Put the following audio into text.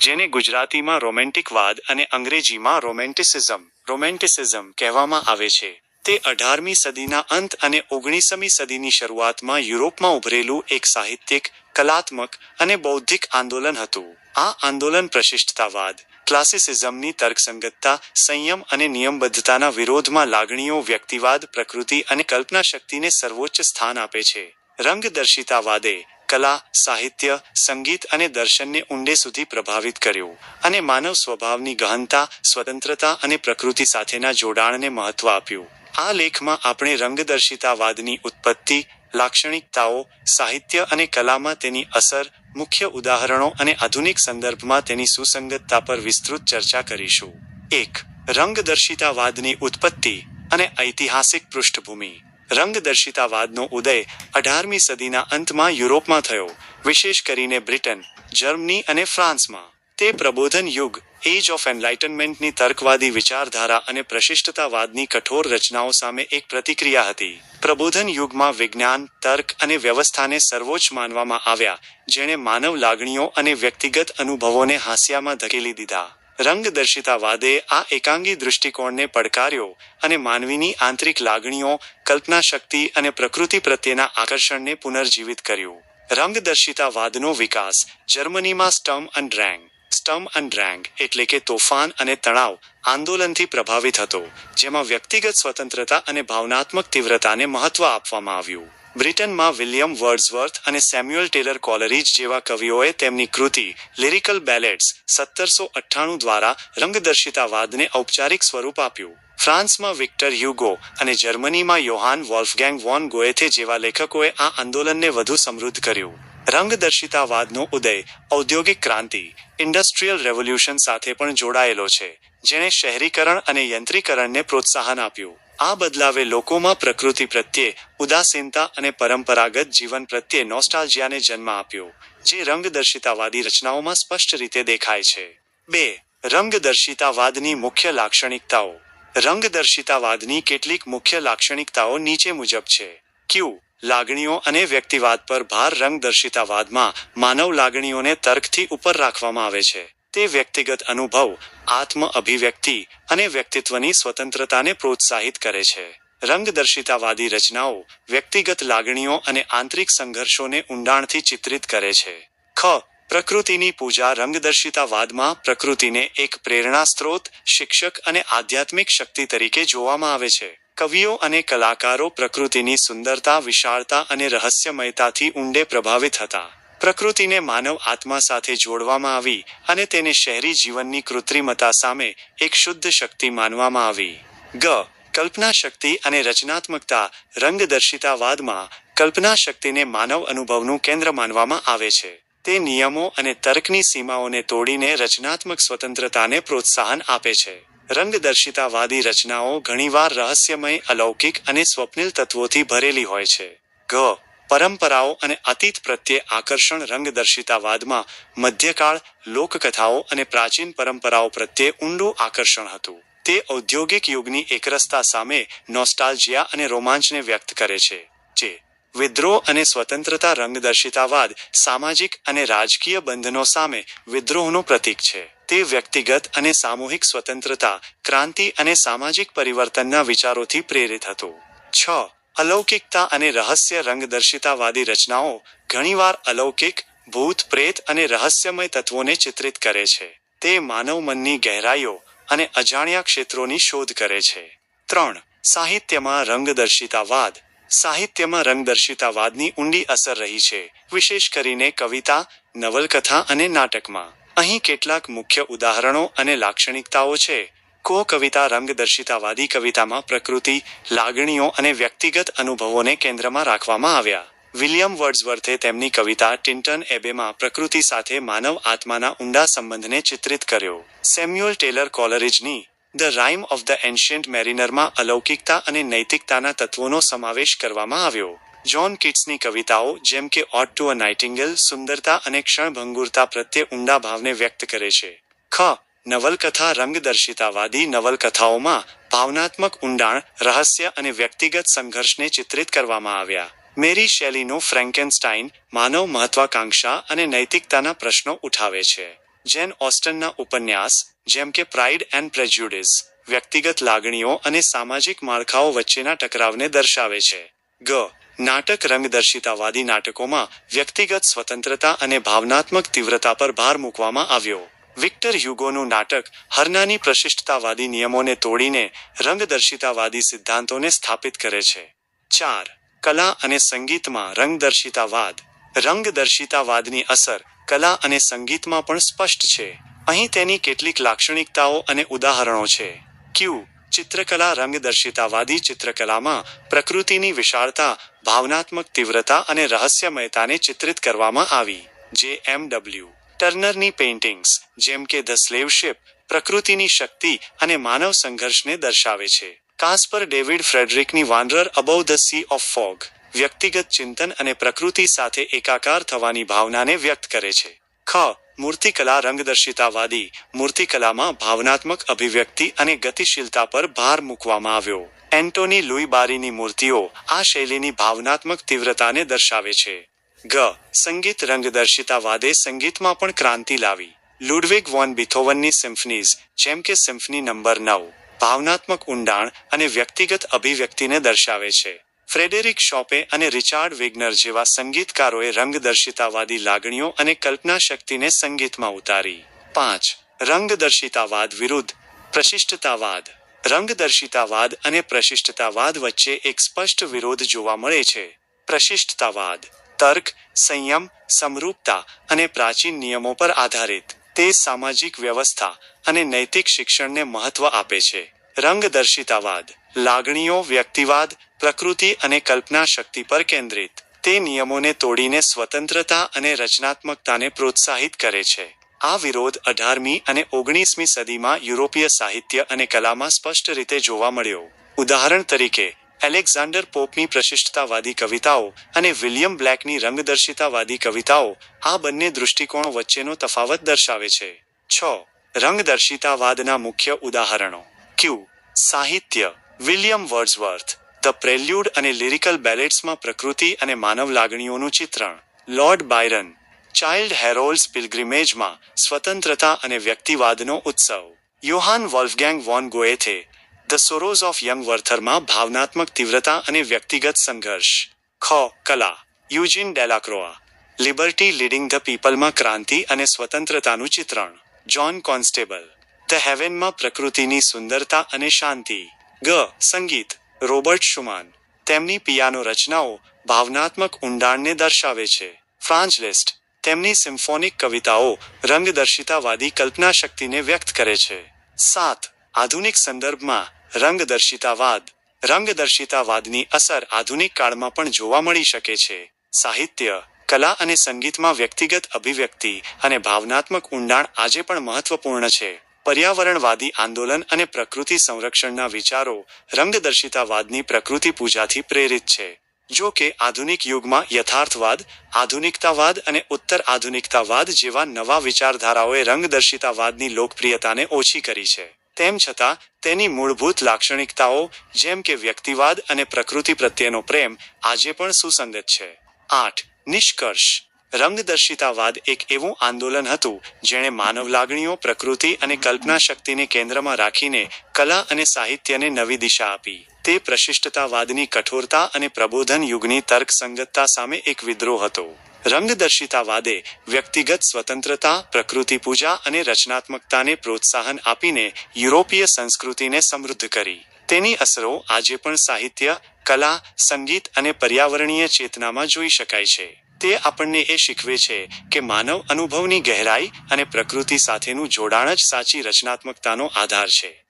જેને ગુજરાતીમાં રોમેન્ટિકવાદ અને અંગ્રેજીમાં રોમેન્ટિસિઝમ રોમેન્ટિસિઝમ કહેવામાં આવે છે. તે અઢારમી સદીના અંત અને ઓગણીસમી સદીની શરૂઆતમાં યુરોપમાં ઉભરેલું એક સાહિત્યિક, કલાત્મક અને બૌદ્ધિક આંદોલન હતું. આ આંદોલન પ્રશિષ્ટતાવાદ, ક્લાસિસિઝમની તર્કસંગતતા, સંયમ અને નિયમબદ્ધતાના વિરોધમાં લાગણીઓ, વ્યક્તિવાદ, પ્રકૃતિ અને કલ્પના શક્તિને સર્વોચ્ચ સ્થાન આપે છે. રંગદર્શિતાવાદે કલા, સાહિત્ય, સંગીત અને દર્શનને ઊંડે સુધી પ્રભાવિત કર્યું અને માનવ સ્વભાવની ગહનતા, સ્વતંત્રતા અને પ્રકૃતિ સાથેના જોડાણને મહત્વ આપ્યું. આ લેખમાં આપણે રંગદર્શિતાવાદની ઉત્પત્તિ, લાક્ષણિકતાઓ, સાહિત્ય અને કલામાં તેની અસર, મુખ્ય ઉદાહરણો અને આધુનિક સંદર્ભમાં તેની સુસંગતતા પર વિસ્તૃત ચર્ચા કરીશું. એક, રંગદર્શિતાવાદની ઉત્પત્તિ અને ઐતિહાસિક પૃષ્ઠભૂમિ. રંગદર્શિતાવાદનો ઉદય અઢારમી સદીના અંતમાં યુરોપમાં થયો. વિશેષ કરીને બ્રિટન, જર્મની અને ફ્રાન્સમાં. તે પ્રબોધન યુગ એજ ઓફ એનલાઇટનમેન્ટની તર્કવાદી વિચારધારા અને પ્રશિષ્ટતાવાદની કઠોર રચનાઓ સામે એક પ્રતિક્રિયા હતી. પ્રબોધન યુગમાં વિજ્ઞાન, તર્ક અને વ્યવસ્થાને સર્વોચ્ચ માનવામાં આવ્યા, જેણે માનવ લાગણીઓ અને વ્યક્તિગત અનુભવોને હાસ્યામાં ધકેલી દીધા. રંગદર્શિતાવાદે આ એકાંગી દૃષ્ટિકોણને પડકાર્યો અને માનવીની આંતરિક લાગણીઓ, કલ્પના શક્તિ અને પ્રકૃતિ પ્રત્યેના આકર્ષણને પુનર્જીવિત કર્યું. રંગદર્શિતાવાદનો વિકાસ જર્મનીમાં સ્ટમ અન્ડ રેંગ. સ્ટમ અન્ડ રેંગ એટલે કે તોફાન અને તણાવ આંદોલનથી પ્રભાવિત હતો, જેમાં વ્યક્તિગત સ્વતંત્રતા અને ભાવનાત્મક તીવ્રતાને મહત્વ આપવામાં આવ્યું. બ્રિટનમાં વિલિયમ વર્ડ્સવર્થ અને સેમ્યુઅલ ટેલર કોલરીજ જેવા કવિઓએ તેમની કૃતિ, લિરિકલ બેલેટ્સ, સત્તરસો અઠ્ઠાણું દ્વારા રંગદર્શિતાવાદને ઔપચારિક સ્વરૂપ આપ્યું. ફ્રાન્સમાં વિક્ટર હ્યુગો અને જર્મનીમાં યોહાન વોલ્ફગેંગ વોન ગોએથે જેવા લેખકોએ આ આંદોલનને વધુ સમૃદ્ધ કર્યું. રંગદર્શિતાવાદનો ઉદય ઔદ્યોગિક ક્રાંતિ, ઇન્ડસ્ટ્રીયલ રેવોલ્યુશન સાથે પણ જોડાયેલો છે, જેણે શહેરીકરણ અને યંત્રીકરણને પ્રોત્સાહન આપ્યું. આ બદલાવે લોકોમાં પ્રકૃતિ પ્રત્યે ઉદાસીનતા અને પરંપરાગત જીવન પ્રત્યે નોસ્ટાલ્જિયાને જન્મ આપ્યો, જે રંગદર્શિતાવાદી રચનાઓમાં સ્પષ્ટ રીતે દેખાય છે. બે, રંગદર્શિતાવાદની મુખ્ય લાક્ષણિકતાઓ. રંગદર્શિતાવાદની કેટલીક મુખ્ય લાક્ષણિકતાઓ નીચે મુજબ છે. ક્યુ, લાગણીઓ અને વ્યક્તિવાદ પર ભાર રંગદર્શિતાવાદમાં માનવ લાગણીઓને તર્કથી ઉપર રાખવામાં આવે છે. તે વ્યક્તિગત અનુભવ, આત્મ અભિવ્યક્તિ અને વ્યક્તિત્વની સ્વતંત્રતાને પ્રોત્સાહિત કરે છે. રંગદર્શિતાવાદી રચનાઓ વ્યક્તિગત લાગણીઓ અને આંતરિક સંઘર્ષોને ઊંડાણથી ચિત્રિત કરે છે. ખ, પ્રકૃતિની પૂજા રંગદર્શિતાવાદમાં પ્રકૃતિને એક પ્રેરણા સ્ત્રોત, શિક્ષક અને આધ્યાત્મિક શક્તિ તરીકે જોવામાં આવે છે. કવિઓ અને કલાકારો પ્રકૃતિની સુંદરતા, વિશાળતા અને રહસ્યમયતાથી ઊંડે પ્રભાવિત હતા. પ્રકૃતિને માનવ આત્મા સાથે જોડવામાં આવી અને તેને શહેરી જીવનની કૃત્રિમતા સામે એક શુદ્ધ શક્તિ માનવામાં આવી. ગ. કલ્પના શક્તિ અને રચનાત્મકતા રંગદર્શિતાવાદમાં કલ્પના શક્તિને માનવ અનુભવનું કેન્દ્ર માનવામાં આવે છે. તે નિયમો અને તર્કની સીમાઓને તોડીને રચનાત્મક સ્વતંત્રતાને પ્રોત્સાહન આપે છે. રંગદર્શિતાવાદી રચનાઓ ઘણીવાર રહસ્યમય, અલૌકિક અને સ્વપ્નિલ તત્વોથી ભરેલી હોય છે. ઘ પરંપરાઓ અને અતીત પ્રત્યે આકર્ષણ રંગદર્શિતાવાદમાં મધ્યકાળ લોકકથાઓ અને પ્રાચીન પરંપરાઓ પ્રત્યે ઊંડું આકર્ષણ હતું. તે ઔદ્યોગિક યુગની એકરસતા સામે નોસ્ટાલ્જિયા અને રોમાંચને વ્યક્ત કરે છે, જે વિદ્રોહ અને સ્વતંત્રતા રંગદર્શિતાવાદ, સામાજિક અને રાજકીય બંધનો સામે વિદ્રોહનું પ્રતીક છે. તે વ્યક્તિગત અને સામૂહિક સ્વતંત્રતા, ક્રાંતિ અને સામાજિક પરિવર્તનના વિચારોથી પ્રેરિત હતું. છ અલૌકિકતા અને રહસ્ય રંગદર્શિતાવાદી રચનાઓ ઘણીવાર અલૌકિક ભૂત પ્રેત અને રહસ્યમય તત્વોને ચિત્રિત કરે છે. તે માનવ મનની ગહેરાઈઓ અને અજાણ્યા ક્ષેત્રોની શોધ કરે છે. ત્રણ, સાહિત્યમાં રંગદર્શિતાવાદ. સાહિત્યમાં રંગદર્શિતાવાદની ઊંડી અસર રહી છે, વિશેષ કરીને કવિતા, નવલકથા અને નાટકમાં. અહીં કેટલાક મુખ્ય ઉદાહરણો અને લાક્ષણિકતાઓ છે. કો કવિતા રંગદર્શિતાવાદી કવિતામાં પ્રકૃતિ, લાગણીઓ અને વ્યક્તિગત અનુભવોને કેન્દ્રમાં રાખવામાં આવ્યા. વિલિયમ વર્ડ્સવર્થે તેમની કવિતા ટિન્ટન એબેમાં પ્રકૃતિ સાથે માનવ આત્માના ઊંડા સંબંધને ચિત્રિત કર્યો. Samuel Taylor કોલરિજની the rime of the ancient મેરિનરમાં અલૌકિકતા અને નૈતિકતાના તત્વોનો સમાવેશ કરવામાં આવ્યો. જ્હોન કિટ્સની કવિતાઓ જેમ કે ઓટ ટુ અ નાઇટિંગલ સુંદરતા અને ક્ષણભંગુરતા પ્રત્યે ઊંડા ભાવને વ્યક્ત કરે છે. ખ. નવલકથા રંગદર્શિતાવાદી નવલકથાઓમાં ભાવનાત્મક ઊંડાણ, રહસ્ય અને વ્યક્તિગત સંઘર્ષને ચિત્રિત કરવામાં આવ્યા. મેરી શેલીનો ફ્રેન્કેન્સ્ટાઇન માનવ મહત્વાકાંક્ષા અને નૈતિકતાના પ્રશ્નો ઉઠાવે છે. જેન ઓસ્ટનના ઉપન્યાસ, જેમ કે પ્રાઇડ એન્ડ પ્રેજ્યુડિસ, વ્યક્તિગત લાગણીઓ અને સામાજિક માળખાઓ વચ્ચેના ટકરાવને દર્શાવે છે. ગ. નાટક રંગદર્શિતાવાદી નાટકોમાં વ્યક્તિગત સ્વતંત્રતા અને ભાવનાત્મક તીવ્રતા પર ભાર મૂકવામાં આવ્યો. વિક્ટર હ્યુગોનું નાટક હરનાની પ્રશિષ્ટતાવાદી નિયમોને તોડીને રંગદર્શિતાવાદી સિદ્ધાંતોને સ્થાપિત કરે છે. ચાર, કલા અને સંગીતમાં રંગદર્શિતાવાદ. રંગદર્શિતાવાદની અસર કલા અને સંગીતમાં પણ સ્પષ્ટ છે. અહીં તેની કેટલીક લાક્ષણિકતાઓ અને ઉદાહરણો છે. ક્યુ, ચિત્રકલા રંગદર્શિતાવાદી ચિત્રકલામાં પ્રકૃતિની વિશાળતા, ભાવનાત્મક તીવ્રતા અને રહસ્યમયતાને ચિત્રિત કરવામાં આવી. જે એમ ડબલ્યુ. ટર્નરની પેઇન્ટિંગ્સ જેમ કે ધ સ્લેવ શિપ પ્રકૃતિની શક્તિ અને માનવ સંઘર્ષને દર્શાવે છે. Caspar David ફ્રેડરિકની wanderer above the sea of fog વ્યક્તિગત ચિંતન અને પ્રકૃતિ સાથે એકાકાર થવાની ભાવનાને વ્યક્ત કરે છે. ખ, મૂર્તિકલા રંગદર્શિતાવાદી, મૂર્તિકલામાં ભાવનાત્મક અભિવ્યક્તિ અને ગતિશીલતા પર ભાર મૂકવામાં આવ્યો. એન્ટોની લુઈ બારીની મૂર્તિઓ આ શૈલીની ભાવનાત્મક તીવ્રતાને દર્શાવે છે. ગ. સંગીત રંગદર્શિતાવાદે સંગીતમાં પણ ક્રાંતિ લાવી. લુડવિગ વોન બિથોવનની સિમ્ફનીઝ, જેમ કે સિમ્ફની નંબર નવ, ભાવનાત્મક ઊંડાણ અને વ્યક્તિગત અભિવ્યક્તિને દર્શાવે છે. ફ્રેડેરિક શોપે અને રિચાર્ડ વિગ્નર જેવા સંગીતકારોએ રંગદર્શિતાવાદી લાગણીઓ અને કલ્પના શક્તિને સંગીતમાં ઉતારી. પાંચ. રંગદર્શિતાવાદ વિરુદ્ધ પ્રશિષ્ટતાવાદ. રંગદર્શિતાવાદ અને પ્રશિષ્ટતાવાદ વચ્ચે એક સ્પષ્ટ વિરોધ જોવા મળે છે. પ્રશિષ્ટતાવાદ. તર્ક, સંયમ, સમરૂપતા અને પ્રાચીન નિયમો પર આધારિત. તે સામાજિક વ્યવસ્થા અને નૈતિક શિક્ષણને મહત્વ આપે છે. રંગદર્શિતાવાદ, લાગણીઓ, વ્યક્તિવાદ, પ્રકૃતિ અને કલ્પના શક્તિ પર કેન્દ્રિત. તે નિયમોને તોડીને સ્વતંત્રતા અને રચનાત્મકતાને પ્રોત્સાહિત કરે છે. આ વિરોધ અઢારમી અને ઓગણીસમી સદીમાં યુરોપીય સાહિત્ય અને કલામાં સ્પષ્ટ રીતે જોવા મળ્યો. ઉદાહરણ તરીકે એલેક્ઝાન્ડર પોપની પ્રશિષ્ટતાવાદી કવિતાઓ અને વિલિયમ બ્લેકની રંગદર્શિતાવાદી કવિતાઓ આ બંને દૃષ્ટિકોણ વચ્ચેનો તફાવત દર્શાવે છે. છ. રંગદર્શિતાવાદના મુખ્ય ઉદાહરણો. ક્યુ સાહિત્ય. વિલિયમ વર્ડ્સવર્થ. ધ પ્રેલ્યુડ અને લિરિકલ બેલેટ્સમાં પ્રકૃતિ અને માનવ લાગણીઓનું ચિત્રણ. લોર્ડ બાયરન ચાઇલ્ડ હેરોલ્સ પિલગ્રિમેજમાં સ્વતંત્રતા અને વ્યક્તિવાદનો ઉત્સવ. Johann Wolfgang von Goethe the sorrows of young વર્થરમાં ભાવનાત્મક તીવ્રતા અને વ્યક્તિગત સંઘર્ષ ખ કલા Eugene Delacroix Liberty Leading the પીપલમાં ક્રાંતિ અને સ્વતંત્રતાનું ચિત્રણ જ્હોન કોન્સ્ટેબલ ધ હેવનમાં પ્રકૃતિની સુંદરતા અને શાંતિ ગ સંગીત રોબર્ટ શુમાન તેમની પિયાનો રચનાઓ ભાવનાત્મક ઊંડાણને દર્શાવે છે ફ્રાન્ચ લિસ્ટ તેમની સિમ્ફોનિક કવિતાઓ રંગદર્શિતાવાદી કલ્પના શક્તિને વ્યક્ત કરે છે સાત આધુનિક સંદર્ભમાં રંગદર્શિતાવાદ રંગદર્શિતાવાદની અસર આધુનિક કાળમાં પણ જોવા મળી શકે છે. સાહિત્ય, કલા અને સંગીતમાં વ્યક્તિગત અભિવ્યક્તિ અને ભાવનાત્મક ઊંડાણ આજે પણ મહત્વપૂર્ણ છે. પર્યાવરણવાદી આંદોલન અને પ્રકૃતિ સંરક્ષણના વિચારો રંગદર્શિતાવાદની પ્રકૃતિ પૂજાથી પ્રેરિત છે. જો કે આધુનિક યુગમાં યથાર્થવાદ, આધુનિકતાવાદ અને ઉત્તર આધુનિકતાવાદ જેવા નવા વિચારધારાઓએ રંગદર્શિતાવાદની લોકપ્રિયતાને ઓછી કરી છે. તેમ છતાં, તેની મૂળભૂત લાક્ષણિકતાઓ, જેમ કે વ્યક્તિવાદ અને પ્રકૃતિ પ્રત્યેનો પ્રેમ, આજે પણ સુસંગત છે. આઠ. નિષ્કર્ષ. રંગદર્શિતાવાદ એક એવું આંદોલન હતું, જેણે માનવ લાગણીઓ, પ્રકૃતિ અને કલ્પના શક્તિને કેન્દ્રમાં રાખીને કલા અને સાહિત્યને નવી દિશા આપી. તે પ્રશિષ્ટતાવાદની કઠોરતા અને પ્રબોધન યુગની તર્કસંગતતા સામે એક વિદ્રોહ હતો. રંગદર્શિતાવાદે વ્યક્તિગત સ્વતંત્રતા, પ્રકૃતિ પૂજા અને રચનાત્મકતાને પ્રોત્સાહન આપીને યુરોપીય સંસ્કૃતિને સમૃદ્ધ કરી. તેની અસરો આજે પણ સાહિત્ય, કલા, સંગીત અને પર્યાવરણીય ચેતનામાં જોઈ શકાય છે. તે આપણને એ શીખવે છે કે માનવ અનુભવની ગહેરાઈ અને પ્રકૃતિ સાથેનું જોડાણ જ સાચી રચનાત્મકતાનો આધાર છે.